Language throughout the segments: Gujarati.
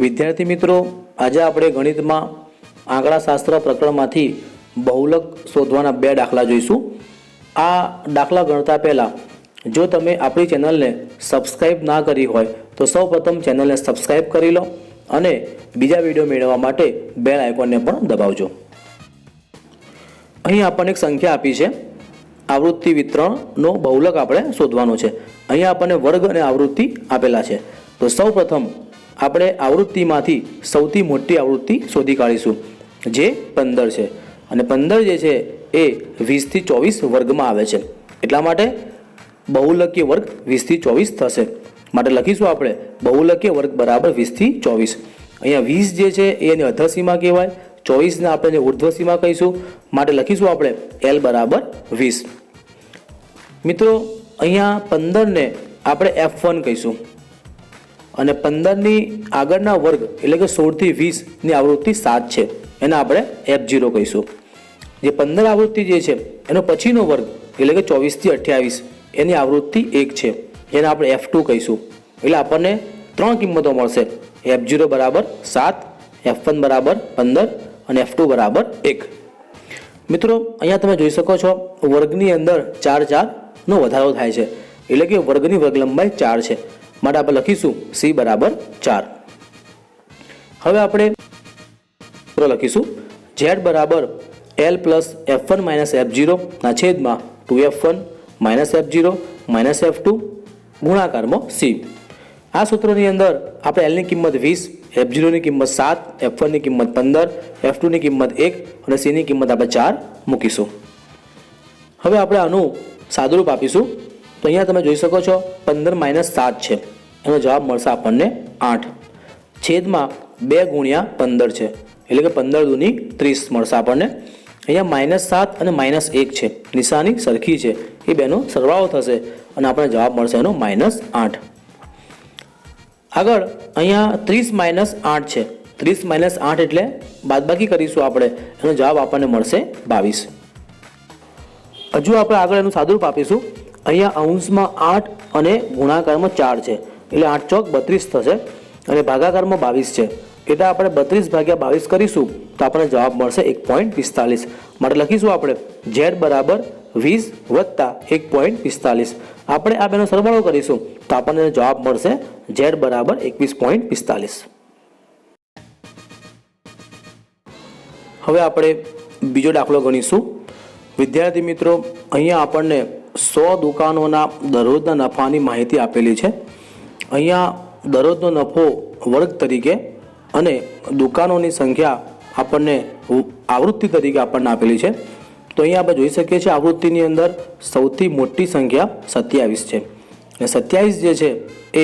વિદ્યાર્થી મિત્રો, આજે આપણે ગણિતમાં આંકડાશાસ્ત્ર પ્રકરણમાંથી બહુલક શોધવાના બે દાખલા જોઈશું. આ દાખલા ગણતા પહેલાં, જો તમે આપણી ચેનલને સબસ્ક્રાઈબ ના કરી હોય, તો સૌપ્રથમ ચેનલને સબસ્ક્રાઈબ કરી લો અને બીજા વીડિયો મેળવવા માટે બેલ આઇકોનને પણ દબાવજો. અહીં આપણને એક સંખ્યા આપી છે. આવૃત્તિ વિતરણનો બહુલક આપણે શોધવાનો છે. અહીંયા આપણને વર્ગ અને આવૃત્તિ આપેલા છે. તો સૌ પ્રથમ આપણે આવૃત્તિમાંથી સૌથી મોટી આવૃત્તિ શોધી કાઢીશું, જે પંદર છે. અને પંદર જે છે, એ વીસથી ચોવીસ વર્ગમાં આવે છે. એટલા માટે બહુલકીય વર્ગ વીસથી ચોવીસ થશે. માટે લખીશું આપણે બહુલકીય વર્ગ બરાબર વીસથી ચોવીસ. અહીંયા વીસ જે છે, એ એની અધસીમા કહેવાય. ચોવીસને આપણે ઉર્ધ્વસીમા કહીશું. માટે લખીશું આપણે એલ બરાબર વીસ. મિત્રો, અહીંયા પંદરને આપણે એફ વન કહીશું. અને પંદરની આગળના વર્ગ એટલે કે સોળથી વીસની આવૃત્તિ સાત છે. એને આપણે એફ જીરો કહીશું. જે પંદર આવૃત્તિ જે છે, એનો પછીનો વર્ગ એટલે કે ચોવીસથી અઠ્યાવીસ, એની આવૃત્તિ એક છે. એને આપણે એફ ટુ કહીશું. એટલે આપણને ત્રણ કિંમતો મળશે. એફ જીરો બરાબર સાત એફ વન બરાબર પંદર અને એફ ટુ બરાબર એક. મિત્રો, અહીંયા તમે જોઈ શકો છો, વર્ગની અંદર ચાર ચારનો વધારો થાય છે. એટલે કે વર્ગની વર્ગ લંબાઈ ચાર છે. માટે આપણે લખીશું સી બરાબર ચાર. હવે આપણે લખીશું ઝેડ બરાબર L plus F one minus F જીરોના છેદમાં two F one minus F zero minus F two ગુણાકારમાં સી આ સૂત્રની અંદર આપણે એલની કિંમત વીસ એફ જીરોની કિંમત સાત એફ વનની કિંમત પંદર એફ ટુની કિંમત એક અને સીની કિંમત આપણે ચાર મૂકીશું. હવે આપણે આનું સાદુરૂપ આપીશું. તો અહીંયા તમે જોઈ શકો છો પંદર માઇનસ સાત છે. એનો જવાબ મળશે આપણને આઠ. છેદમાં બે ગુણ્યા પંદર છે. એટલે કે પંદર દૂની ત્રીસ મળશે આપણને. અહીંયા માઇનસ સાત અને માઇનસ એક છે. નિશાની સરખી છે. એ બેનો સરવાળો થશે અને આપણને જવાબ મળશે એનો માઇનસ આઠ. આગળ અહીંયા ત્રીસ માઇનસ આઠ છે. ત્રીસ માઇનસ આઠ એટલે બાદબાકી કરીશું આપણે. એનો જવાબ આપણને મળશે બાવીસ. હજુ આપણે આગળ એનું સાદુરૂપ આપીશું. અહીંયા અંશમાં આઠ અને ગુણાકારમાં ચાર છે. એટલે આઠ ચોક બત્રીસ થશે અને ભાગાકારમાં બાવીસ છે. એટલે આપણે બત્રીસ ભાગ્યા બાવીસ કરીશું તો આપણને જવાબ મળશે એક પોઈન્ટ પિસ્તાલીસ. માટે લખીશું આપણે ઝેડ બરાબર વીસ વત્તા એક પોઈન્ટ પિસ્તાલીસ. આપણે આ બેનો સરવાળો કરીશું તો આપણને જવાબ મળશે ઝેડ બરાબર એકવીસ પોઈન્ટ પિસ્તાલીસ. હવે આપણે બીજો દાખલો ગણીશું. વિદ્યાર્થી મિત્રો, અહીંયા આપણને સો દુકાનોના દરરોજના નફાની માહિતી આપેલી છે. અહીંયા દરરોજનો નફો વર્ગ તરીકે અને દુકાનોની સંખ્યા આપણને આવૃત્તિ તરીકે આપણને આપેલી છે. તો અહીંયા આપણે જોઈ શકીએ છીએ આવૃત્તિની અંદર સૌથી મોટી સંખ્યા સત્યાવીસ છે. અને સત્યાવીસ જે છે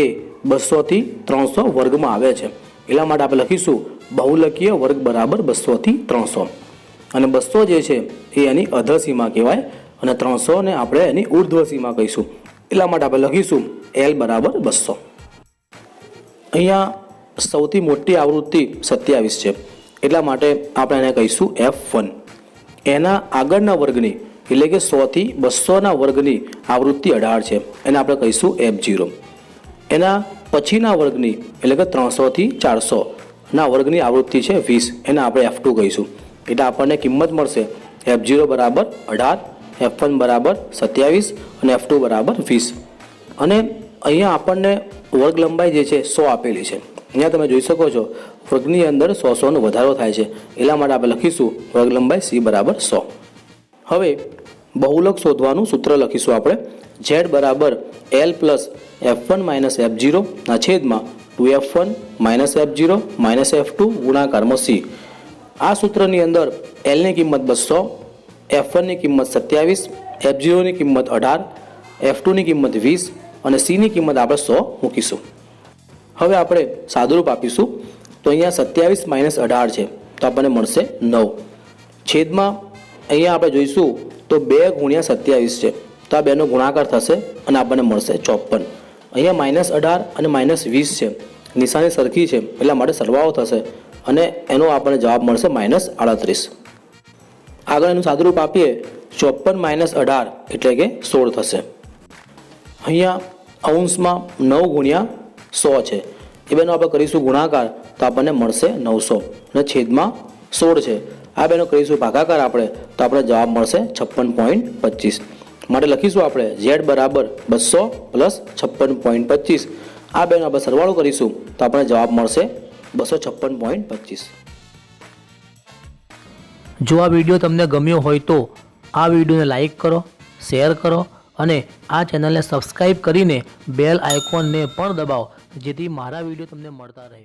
એ બસોથી ત્રણસો વર્ગમાં આવે છે. એટલા માટે આપણે લખીશું બહુલકીય વર્ગ બરાબર બસોથી ત્રણસો. અને બસો જે છે એ એની અધસીમા કહેવાય. અને ત્રણસોને આપણે એની ઉર્ધ્વસીમા કહીશું. એટલા માટે આપણે લખીશું એલ બરાબર બસો. અહીંયા સૌથી મોટી આવૃત્તિ સત્યાવીસ છે. એટલા માટે આપણે એને કહીશું એફ વન એના આગળના વર્ગની, એટલે કે સોથી બસોના વર્ગની આવૃત્તિ અઢાર છે. એને આપણે કહીશું એફ જીરો એના પછીના વર્ગની, એટલે કે ત્રણસોથી ચારસોના વર્ગની આવૃત્તિ છે વીસ. એને આપણે એફ ટુ કહીશું. એટલે આપણને કિંમત મળશે એફ જીરો બરાબર અઢાર એફ વન બરાબર સત્યાવીસ અને એફ ટુ બરાબર વીસ. અને અહીંયા આપણને વર્ગ લંબાઈ જે છે સો આપેલી છે. અહીંયા તમે જોઈ શકો છો, વર્ગની અંદર સો સોનો વધારો થાય છે. એટલા માટે આપણે લખીશું વર્ગ લંબાઈ સી બરાબર સો. હવે બહુલક શોધવાનું સૂત્ર લખીશું આપણે. ઝેડ બરાબર L plus F one minus F જીરોના છેદમાં two F one minus F zero minus F two ગુણાકારમાં સી. આ સૂત્રની અંદર એલની કિંમત બસો એફ વનની કિંમત સત્યાવીસ એફ ઝીરોની કિંમત અઢાર એફ ટુની કિંમત વીસ અને સીની કિંમત આપણે સો મૂકીશું. હવે આપણે સાદુરૂપ આપીશું. તો અહીંયા સત્યાવીસ માઇનસ અઢાર છે. તો આપણને મળશે નવ. છેદમાં અહીંયા આપણે જોઈશું તો બે ગુણ્યા સત્યાવીસ છે. તો આ બેનો ગુણાકાર થશે અને આપણને મળશે ચોપન. અહીંયા માઇનસ અઢાર અને માઇનસ વીસ છે. નિશાની સરખી છે. એટલા માટે સરવાળો થશે. અને એનો આપણને જવાબ મળશે માઇનસ આડત્રીસ. આગળ એનું સાદુરૂપ આપીએ ચોપન માઇનસ અઢાર એટલે કે સોળ થશે. અહીંયા અંશમાં નવ ગુણ્યા સો છે. એ બેનો આપણે કરીશું ગુણાકાર, તો આપણને મળશે નવસો. અને છેદમાં સોળ છે. આ બેનો કરીશું ભાગાકાર આપણે, તો આપણે જવાબ મળશે છપ્પન પોઈન્ટ પચીસ. માટે લખીશું આપણે ઝેડ બરાબર બસો પ્લસ છપ્પન પોઈન્ટ પચીસ. આ બેનો આપણે સરવાળો કરીશું, તો આપણને જવાબ મળશે બસો છપ્પન પોઈન્ટ પચીસ. જો આ વીડિયો તમને ગમ્યો હોય તો આ વિડીયોને લાઈક કરો, શેર કરો અને આ ચેનલને સબસ્ક્રાઈબ કરીને બેલ આઇકોનને પણ દબાવો, જેથી મારા વીડિયો તમને મળતા રહે.